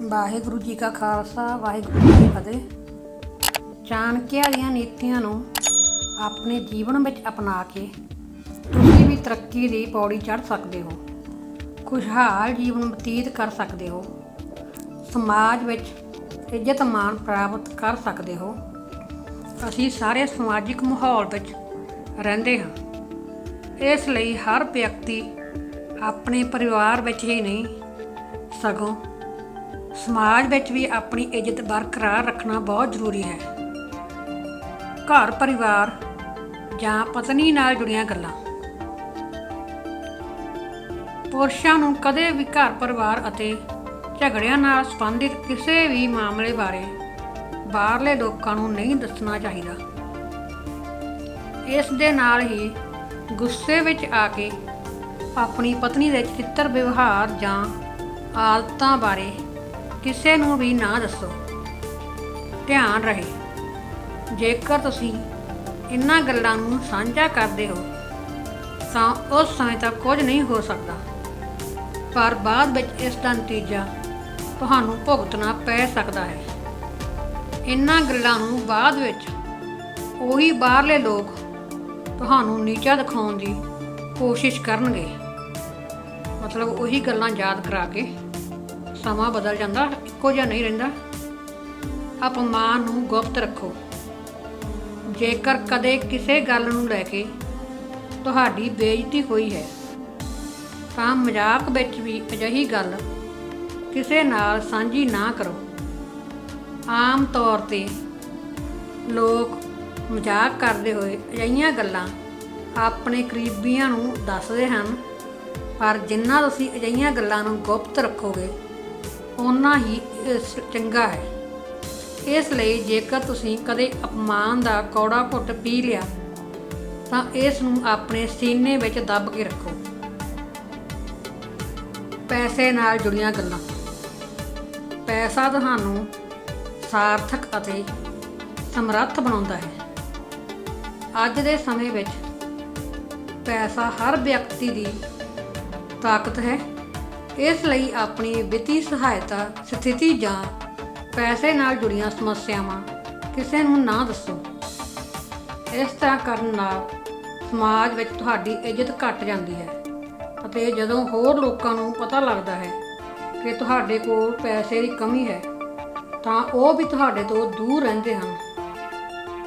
ਵਾਹਿਗੁਰੂ ਜੀ ਕਾ ਖਾਲਸਾ, ਵਾਹਿਗੁਰੂ ਜੀ ਕੀ ਫਤਿਹ। ਚਾਣਕਿਆ ਦੀਆਂ ਨੀਤੀਆਂ ਨੂੰ ਆਪਣੇ ਜੀਵਨ ਵਿੱਚ ਅਪਣਾ ਕੇ ਤੁਸੀਂ ਵੀ ਤਰੱਕੀ ਦੀ ਪੌੜੀ ਚੜ੍ਹ ਸਕਦੇ ਹੋ, ਖੁਸ਼ਹਾਲ ਜੀਵਨ ਬਤੀਤ ਕਰ ਸਕਦੇ ਹੋ, ਸਮਾਜ ਵਿੱਚ ਇੱਜ਼ਤ ਮਾਣ ਪ੍ਰਾਪਤ ਕਰ ਸਕਦੇ ਹੋ। ਅਸੀਂ ਸਾਰੇ ਸਮਾਜਿਕ ਮਾਹੌਲ ਵਿੱਚ ਰਹਿੰਦੇ ਹਾਂ। ਇਸ ਲਈ ਹਰ ਵਿਅਕਤੀ ਆਪਣੇ ਪਰਿਵਾਰ ਵਿੱਚ ਹੀ ਨਹੀਂ, ਸਗੋਂ ਸਮਾਜ ਵਿੱਚ ਵੀ ਆਪਣੀ ਇੱਜ਼ਤ ਬਰਕਰਾਰ ਰੱਖਣਾ ਬਹੁਤ ਜ਼ਰੂਰੀ ਹੈ। ਘਰ, ਪਰਿਵਾਰ ਜਾਂ ਪਤਨੀ ਨਾਲ ਜੁੜੀਆਂ ਗੱਲਾਂ। ਪੁਰਸ਼ਾਂ ਨੂੰ ਕਦੇ ਵੀ ਘਰ, ਪਰਿਵਾਰ ਅਤੇ ਝਗੜਿਆਂ ਨਾਲ ਸੰਬੰਧਿਤ ਕਿਸੇ ਵੀ ਮਾਮਲੇ ਬਾਰੇ ਬਾਹਰਲੇ ਲੋਕਾਂ ਨੂੰ ਨਹੀਂ ਦੱਸਣਾ ਚਾਹੀਦਾ। ਇਸ ਦੇ ਨਾਲ ਹੀ ਗੁੱਸੇ ਵਿੱਚ ਆ ਕੇ ਆਪਣੀ ਪਤਨੀ ਦੇ ਚਿੱਤਰ ਵਿਵਹਾਰ ਜਾਂ ਆਦਤਾਂ ਬਾਰੇ ਕਿਸੇ ਨੂੰ ਵੀ ਨਾ ਦੱਸੋ। ਧਿਆਨ ਰਹੇ। ਜੇਕਰ ਤੁਸੀਂ ਇਹਨਾਂ ਗੱਲਾਂ ਨੂੰ ਸਾਂਝਾ ਕਰਦੇ ਹੋ, ਤਾਂ ਉਸ ਸਮੇਂ ਤੱਕ ਕੁਝ ਨਹੀਂ ਹੋ ਸਕਦਾ। ਪਰ ਬਾਅਦ ਵਿੱਚ ਇਸ ਦਾ ਨਤੀਜਾ ਤੁਹਾਨੂੰ ਭੁਗਤਣਾ ਪੈ ਸਕਦਾ ਹੈ। ਇਹਨਾਂ ਗੱਲਾਂ ਨੂੰ ਬਾਅਦ ਵਿੱਚ ਉਹੀ ਬਾਹਰਲੇ ਲੋਕ ਤੁਹਾਨੂੰ ਨੀਚਾ ਦਿਖਾਉਣ ਦੀ ਕੋਸ਼ਿਸ਼ ਕਰਨਗੇ। ਮਤਲਬ ਉਹੀ ਗੱਲਾਂ ਯਾਦ ਕਰਾ ਕੇ। ਸਮਾਂ ਬਦਲ ਜਾਂਦਾ, ਇੱਕੋ ਜਿਹਾ ਨਹੀਂ ਰਹਿੰਦਾ। ਅਪਮਾਨ ਨੂੰ ਗੁਪਤ ਰੱਖੋ। ਜੇਕਰ ਕਦੇ ਕਿਸੇ ਗੱਲ ਨੂੰ ਲੈ ਕੇ ਤੁਹਾਡੀ ਬੇਇੱਜ਼ਤੀ ਹੋਈ ਹੈ, ਤਾਂ ਮਜ਼ਾਕ ਵਿੱਚ ਵੀ ਅਜਿਹੀ ਗੱਲ ਕਿਸੇ ਨਾਲ ਸਾਂਝੀ ਨਾ ਕਰੋ। ਆਮ ਤੌਰ ਤੇ ਲੋਕ ਮਜ਼ਾਕ ਕਰਦੇ ਹੋਏ ਅਜਿਹੀਆਂ ਗੱਲਾਂ ਆਪਣੇ ਕਰੀਬੀਆਂ ਨੂੰ ਦੱਸਦੇ ਹਨ, ਪਰ ਜਿੰਨਾ ਤੁਸੀਂ ਅਜਿਹੀਆਂ ਗੱਲਾਂ ਨੂੰ ਗੁਪਤ ਰੱਖੋਗੇ ਓਨਾ ਹੀ ਇਸ ਚੰਗਾ ਹੈ। ਇਸ ਲਈ ਜੇਕਰ ਤੁਸੀਂ ਕਦੇ ਅਪਮਾਨ ਦਾ ਕੌੜਾ ਘੁੱਟ ਪੀ ਲਿਆ, ਤਾਂ ਇਸ ਨੂੰ ਆਪਣੇ ਸੀਨੇ ਵਿੱਚ ਦੱਬ ਕੇ ਰੱਖੋ। ਪੈਸੇ ਨਾਲ ਜੁੜੀਆਂ ਗੱਲਾਂ। ਪੈਸਾ ਤੁਹਾਨੂੰ ਸਾਰਥਕ ਅਤੇ ਸਮਰੱਥ ਬਣਾਉਂਦਾ ਹੈ। ਅੱਜ ਦੇ ਸਮੇਂ ਵਿੱਚ ਪੈਸਾ ਹਰ ਵਿਅਕਤੀ ਦੀ ਤਾਕਤ ਹੈ। ਇਸ ਲਈ ਆਪਣੀ ਵਿੱਤੀ ਸਹਾਇਤਾ, ਸਥਿਤੀ ਜਾਂ ਪੈਸੇ ਨਾਲ ਜੁੜੀਆਂ ਸਮੱਸਿਆਵਾਂ ਕਿਸੇ ਨੂੰ ਨਾ ਦੱਸੋ। ਇਸ ਤਰ੍ਹਾਂ ਕਰਨ ਨਾਲ ਸਮਾਜ ਵਿੱਚ ਤੁਹਾਡੀ ਇੱਜ਼ਤ ਘਟ ਜਾਂਦੀ ਹੈ ਅਤੇ ਜਦੋਂ ਹੋਰ ਲੋਕਾਂ ਨੂੰ ਪਤਾ ਲੱਗਦਾ ਹੈ ਕਿ ਤੁਹਾਡੇ ਕੋਲ ਪੈਸੇ ਦੀ ਕਮੀ ਹੈ, ਤਾਂ ਉਹ ਵੀ ਤੁਹਾਡੇ ਤੋਂ ਦੂਰ ਰਹਿੰਦੇ ਹਨ।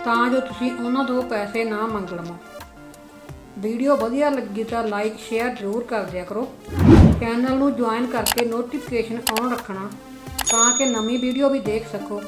ਤਾਂ ਜੋ ਤੁਸੀਂ ਉਹਨਾਂ ਤੋਂ ਪੈਸੇ ਨਾ ਮੰਗ ਲਵੋ। ਵੀਡੀਓ ਵਧੀਆ ਲੱਗੀ ਤਾਂ ਲਾਈਕ ਸ਼ੇਅਰ ਜ਼ਰੂਰ ਕਰ ਦਿਆ ਕਰੋ। ਚੈਨਲ ਨੂੰ ਜੁਆਇਨ ਕਰਕੇ ਨੋਟੀਫਿਕੇਸ਼ਨ ਔਨ ਰੱਖਣਾ ਤਾਂ ਕਿ ਨਵੀਂ ਵੀਡੀਓ ਵੀ ਦੇਖ ਸਕੋ।